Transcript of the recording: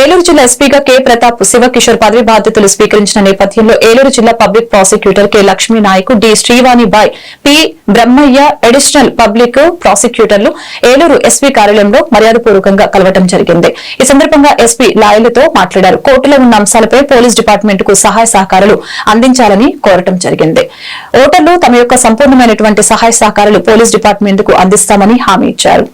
ఏలూరు జిల్లా ఎస్పీగా కె. ప్రతాప్ శివకిషోర్ పదవి బాధ్యతలు స్వీకరించిన నేపథ్యంలో ఏలూరు జిల్లా public prosecutor K. Lakshmi Nayak D. Srivani Bai P. Brahmaiah additional public ప్రాసిక్యూటర్లు Eluru SP కార్యాలయంలో మర్యాదపూర్వకంగా కలవటం జరిగింది. ఈ సందర్భంగా ఎస్పీ లాయలతో మాట్లాడారు. కోర్టులో ఉన్న అంశాలపై పోలీస్ డిపార్ట్మెంట్కు సహాయ సహకారాలు అందించాలని కోరటం జరిగింది. ఓటర్లు తమ యొక్క సంపూర్ణమైనటువంటి సహాయ సహకారాలు పోలీస్ డిపార్ట్మెంట్కు అందిస్తామని హామీ ఇచ్చారు.